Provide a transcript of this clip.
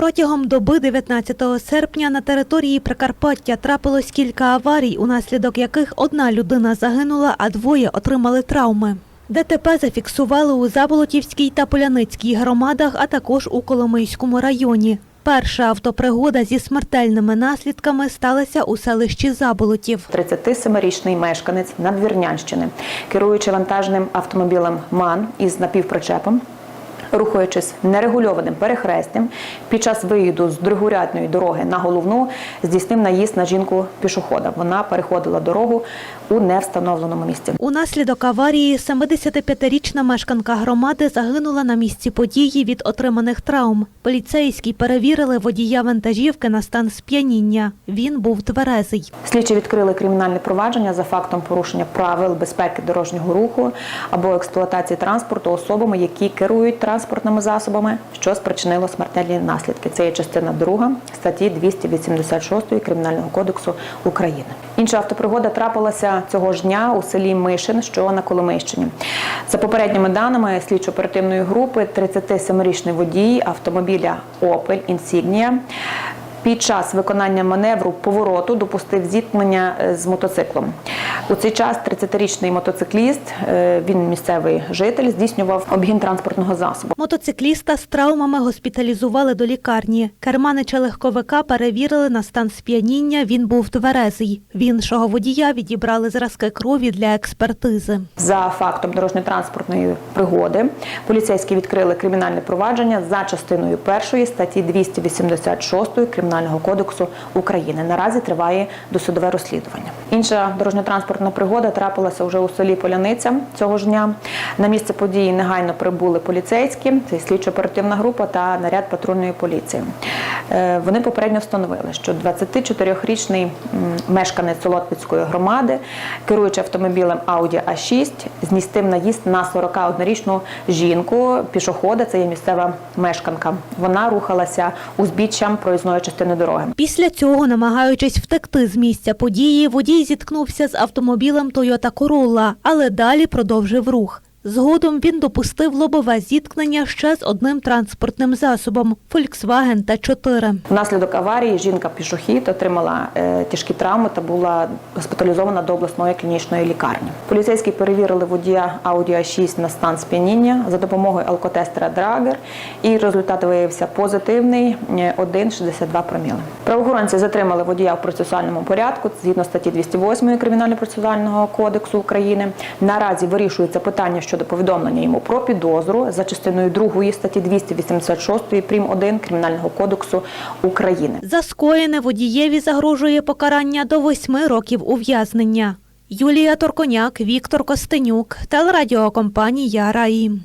Протягом доби 19 серпня на території Прикарпаття трапилось кілька аварій, унаслідок яких одна людина загинула, а двоє отримали травми. ДТП зафіксували у Заболотівській та Поляницькій громадах, а також у Коломийському районі. Перша автопригода зі смертельними наслідками сталася у селищі Заболотів. 37-річний мешканець Надвірнянщини, керуючи вантажним автомобілем МАН із напівпричепом, рухаючись нерегульованим перехрестям, під час виїзду з другорядної дороги на головну здійснив наїзд на жінку пішохода. Вона переходила дорогу у невстановленому місці. Унаслідок аварії 75-річна мешканка громади загинула на місці події від отриманих травм. Поліцейські перевірили водія вантажівки на стан сп'яніння. Він був тверезий. Слідчі відкрили кримінальне провадження за фактом порушення правил безпеки дорожнього руху або експлуатації транспорту особами, які керують транспортними засобами, що спричинило смертельні наслідки. Це є частина 2 статті 286 Кримінального кодексу України. Інша автопригода трапилася цього ж дня у селі Мишин, що на Коломийщині. За попередніми даними слідчо-оперативної групи, 37-річний водій автомобіля Opel Insignia під час виконання маневру повороту допустив зіткнення е, з мотоциклом. У цей час 30-річний мотоцикліст, е, він місцевий житель, здійснював обгін транспортного засобу. Мотоцикліста з травмами госпіталізували до лікарні. Керманича легковика перевірили на стан сп'яніння. Він був тверезий. В іншого водія відібрали зразки крові для експертизи. За фактом дорожньо-транспортної пригоди поліцейські відкрили кримінальне провадження за частиною першої статті 286 Кримінального кодексу України. Наразі триває досудове розслідування. Інша дорожньо-транспортна пригода трапилася вже у селі Поляниця цього ж дня. На місце події негайно прибули поліцейські, це слідчо-оперативна група та наряд патрульної поліції. Е, Вони попередньо встановили, що 24-річний мешканець Солотвицької громади, керуючи автомобілем Audi A6, змістив наїзд на 41-річну жінку пішохода. Це є місцева мешканка. Вона рухалася узбіччям проїзної частини дороги. Після цього, намагаючись втекти з місця події, водій зіткнувся з автомобілем Toyota Corolla, але далі продовжив рух. Згодом він допустив лобове зіткнення ще з одним транспортним засобом Volkswagen T4. Внаслідок аварії жінка-пішохід отримала е, тяжкі травми та була госпіталізована до обласної клінічної лікарні. Поліцейські перевірили водія Audi A6 на стан сп'яніння за допомогою алкотестера Драгер, і результат виявився позитивний е, 1,62 проміли. Правоохоронці затримали водія в процесуальному порядку згідно статті 208 Кримінально-процесуального кодексу України. Наразі вирішується питання щодо повідомлення йому про підозру за частиною 2 статті 286 прим. 1 Кримінального кодексу України. За скоєне водієві загрожує покарання до восьми років ув'язнення. Юлія Торконяк, Віктор Костенюк, телерадіокомпанія Раї.